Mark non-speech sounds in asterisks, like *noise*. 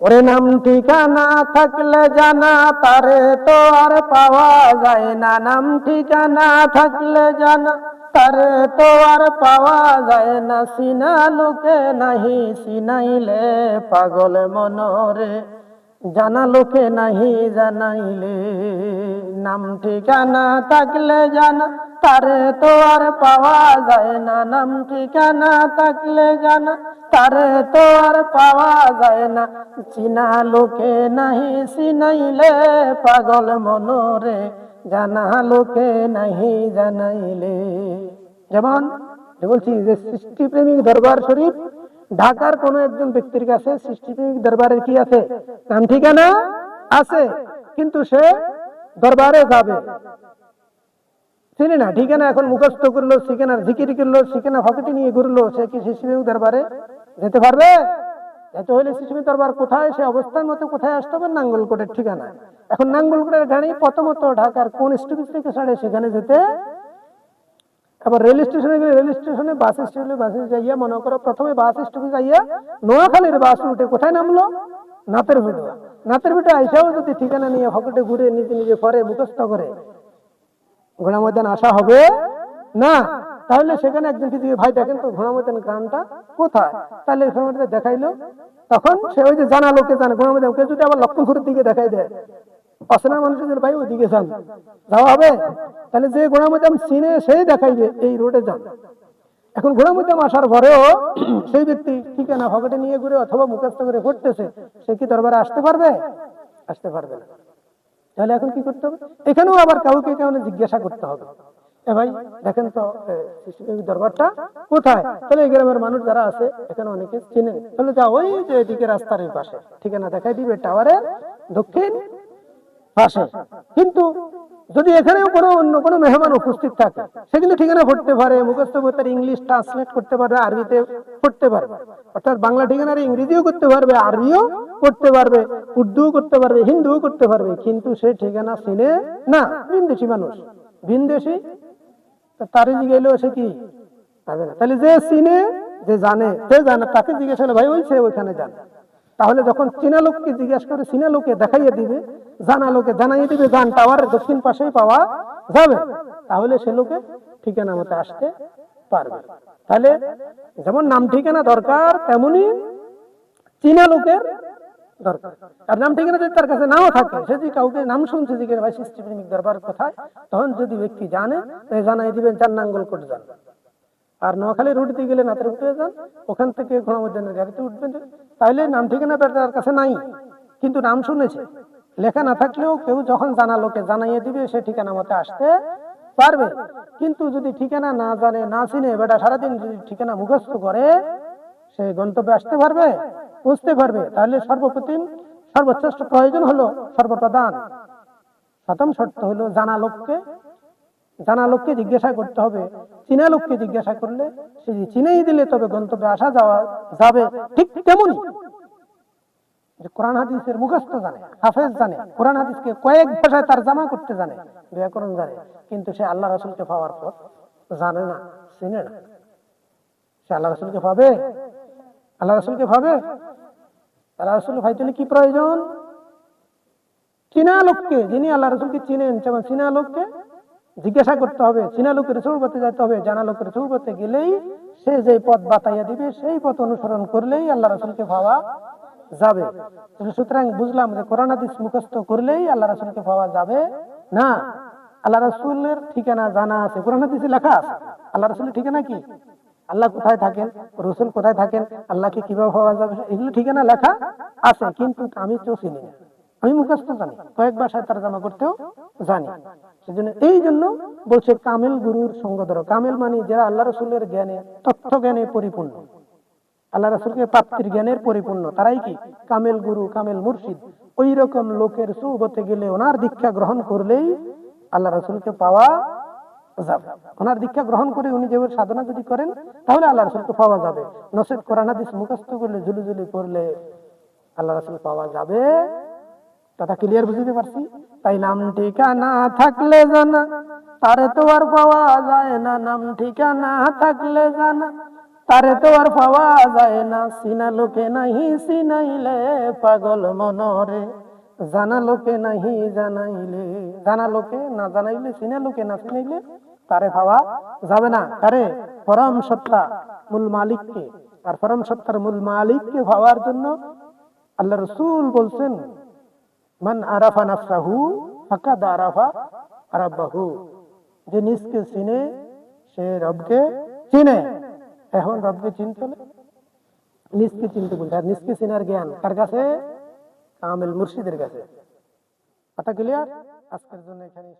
ওরে নাম ঠিকানা থাকলে জানা, তারে তো আর পাওয়া যায় না। নাম ঠিকানা থাকলে জানা, তারে তো আর পাওয়া যায় না। সিনা লোকে নাহি, সিনাইলে পাগল মনরে। জানা লোকে নাহি, জানাইলে। নাম ঠিকানা থাকলে জানা তারে তো আর পাওয়া যায় না, নাম ঠিকানা থাকলে জানা। তারে তো আর পাওয়া যায় না, চিনা লোকে নাহি চিনাইলে পাগল মনরে। জানা লোকে নাহি জানাইলে। যেমন বলছি যে সৃষ্টিপ্রেমিক দরবার শরীফ, ঢাকার কোন একজন ব্যক্তির কাছে সৃষ্টিপ্রেমিক দরবারের কি আছে? নাম ঠিকানা আছে, কিন্তু সে দরবারে যাবে। চিনি না এখন করল করল নিয়ে ঘুরলো, সে কি শিশুমেক দরবারে? যেতে পারবে? যেতে হলে শিশুমেক দরবার কোথায়? সে অবস্থান মতো কোথায় আসতে হবে? নাঙ্গলকোটের ঠিকানা এখন নাঙ্গলকোটের গাড়ি প্রথমত ঢাকার কোন স্টপেজ থেকে সেখানে যেতে? রেল স্টেশনে গেলে রেল স্টেশনে বাস স্টেশনে বাসে যাইয়া মনে করো প্রথমে বাস স্টপে যাইয়া নোয়াখালীর বাস উঠে কোথায় নামলো? নাতের ভিটে নাতের ভিটে আইসাও যদি ঠিকানা নিয়ে ফকেটে ঘুরে নিজে নিজে করে মুখস্থ করে ঘোড়া ময়দান আসা হবে? না। তাহলে সেখানে একজন কি ভাই, দেখেন তো ঘোড়া ময়দান গ্রামটা কোথায়? তাহলে সময়টা দেখাইলো। তখন সে ওই যে জানা লোকে জানে ঘোড়া ময়দান কেউ যদি আবার লক্ষণপুরের দিকে দেখাই দেয়? অচেনা মানুষদের ভাই ওইদিকে যান। যাওয়া হবে? তাহলে যে ঘোড়া ময়দান চিনে সেই দেখাইবে, এই রোডে যান। এখন ঘোড়া মধ্যম আসার পরেও *clears throat* সেই ব্যক্তি ঠিকানা ফকেটে নিয়ে ঘুরে অথবা মুখস্থ করে ঘুরতেছে, সে কি দরবারে আসতে পারবে? আসতে পারবে না। তাহলে এখন কি করতে হবে? এখানেও আবার কাউকে কাউকে জিজ্ঞাসা করতে হবে? এ ভাই, দেখেন তো দরবারটা কোথায়? তাহলে এই গ্রামের মানুষ যারা আছে, এখানে অনেকে চিনেন তাহলে যা, ওই যে এদিকে রাস্তার পাশে। ঠিকানা দেখাই দিবে, টাওয়ারের দক্ষিণ পাশে। কিন্তু যদি এখানেও কোনো অন্য কোনো মেহমান উপস্থিত থাকে, সে কিন্তু ঠিকানা পড়তে পারে, মুখস্থ করতে ইংলিশ ট্রান্সলেট করতে পারবে, আরবিতে পড়তে পারবে। অর্থাৎ বাংলা ঠিকানার ইংরেজিও করতে পারবে, আরবিও করতে পারবে, উর্দুও করতে পারবে, হিন্দুও করতে পারবে, কিন্তু সে ঠিকানা চিনে না। ভিনদেশি মানুষ। ভিনদেশি? তারে জিজ্ঞেস সে কি? পারবে না। তাহলে যে চিনে, যে জানে যে জানে, তাকে জিজ্ঞেস করলে ভাই, ওই সে ওইখানে জানে তাহলে যখন চীনা লোককে জিজ্ঞেস করে চীনা লোকে দেখাইয়ে দিবে, জানা লোকে জানাইয়ে দিবে, জান টাওয়ারের দক্ষিণ পাশেই পাওয়া যাবে, তাহলে সে লোকে ঠিকানা মতো আসতে পারবে। তাহলে যেমন নাম ঠিকানা দরকার, তেমনি চীনা লোকের দরকার। নাম ঠিকানা যদি তার কাছে নাও থাকে, সে যদি কাউকে নাম শুনছে, জিজ্ঞেস ভাই, সৃষ্টিপ্রেমিক দরবার কোথায়? তখন যদি ব্যক্তি জানে জানাই দিবেন চার নাঙ্গল কোটে যান আর নোয়াখালী রুটতে গেলে নাতের উঠে যান, ওখান থেকে ঘোড়ামুদ্দিনের গাড়িতে উঠবেন। তাইলে নাম ঠিকানা তার কাছে নাই, কিন্তু নাম শুনেছে। লেখা না থাকলেও কেউ যখন জানা লোকে জানাইয়ে দিবে, সে ঠিকানা মতে আসতে পারবে। কিন্তু যদি ঠিকানা না জানে, না চিনে, বেটা সারাদিন যদি ঠিকানা মুখস্থ করে, সে গন্তব্যে আসতে পারবে, বুঝতে পারবে। তাহলে সর্বপ্রথম সর্বশ্রেষ্ঠ প্রয়োজন হলো সর্বপ্রধান। প্রথম শর্ত হলো জানা লোককে জানা লোককে জিজ্ঞাসা করতে হবে, চীনা লোককে জিজ্ঞাসা করলে সে চিনেই দিলে তবে গন্তব্যে আসা যাওয়া যাবে ঠিক তেমনি যে কোরআন হাদিসের মুখস্থ জানে, হাফেজ জানে, কোরআন হাদিসকে কয়েক ভাষায় তার জামা করতে জানে, ব্যাকরণ জানে, কিন্তু সে আল্লাহ রাসুলকে পাওয়ার পর জানে না, চিনে না। সে আল্লাহ রাসুলকে পাবে? আল্লাহ রাসুলকে পাবে? আল্লাহ কি প্রয়োজন? চীনা লোককে, যিনি আল্লাহ রসুলকে চিনেন, যেমন চীনা লোককে জিজ্ঞাসা করতে হবে চীনা লোকের সৌবতে যেতে হবে, জানা লোকের সৌবতে গেলেই সে যে পথ বাতাইয়া দিবে, সেই পথ অনুসরণ করলেই আল্লাহ রসুলকে পাওয়া যাবে। সুতরাং বুঝলাম যে কোরআন হাদিস মুখস্থ করলেই আল্লাহ রসুলকে পাওয়া যাবে না। আল্লাহ রসুলের ঠিকানা জানা আছে। কোরআন হাদিসে লেখা আল্লাহ রসুলের ঠিকানা কি? আল্লাহ কোথায় থাকেন? রসুল কোথায় থাকেন? আল্লাহকে কীভাবে পাওয়া যাবে? এগুলো ঠিকানা লেখা আছে, কিন্তু আমি তো চিনি না আমি মুখস্থ জানি কয়েক ভাষায় তার জামা করতেও জানি। সেজন্য এই জন্য বলছে কামেল গুরুর সঙ্গ ধরো। কামেল মানে যারা আল্লাহ রসুলের জ্ঞানে তথ্য জ্ঞানে পরিপূর্ণ। আল্লাহ রসুলকে প্রাপ্তির জ্ঞানের পরিপূর্ণ। তারাই কি? কামেল গুরু, কামেল মুর্শিদ। ওই রকম লোকের সুবতে গেলে ওনার দীক্ষা গ্রহণ করলেই আল্লাহ রসুলকে পাওয়া যাবে। ওনার দীক্ষা গ্রহণ করে উনি যেভাবে সাধনা যদি করেন, তাহলে আল্লাহ রসুলকে পাওয়া যাবে। নসেদ কোরআন, হাদিস মুখস্থ করলে ঝুলি ঝুলি করলে আল্লাহ রসুল পাওয়া যাবে। কথা ক্লিয়ার বুঝতে পারছি? তাই নাম ঠিকানা থাকলে জানা, তারে তো আর পাওয়া যায় না। নাম ঠিকানা থাকলে জানা, তারে তো আর পাওয়া যায় না। সিনা লোকে নাহি সিনাইলে পাগল মনরে। জানা লোকে নাহি জানাইলে, জানা লোকে না জানাইলে, সিনা লোকে না সিনাইলে তারে পাওয়া যাবে না। তারে পরম সত্তা মূল মালিককে, আর পরম সত্তার মূল মালিককে পাওয়ার জন্য আল্লাহ রসুল বলছেন মান আরাফা নাফসাহু, ফাকাদ আরাফা রাব্বাহু। যে নিজকে চিনে, সে রবকে চিনে। এখন রবকে চিনতে হলে নিজকে চিনতে বলতে আর নিজকে চিনার জ্ঞান কার কাছে? কামেল মুর্শিদের কাছে। কথা ক্লিয়ার আজকের জন্য এখানে।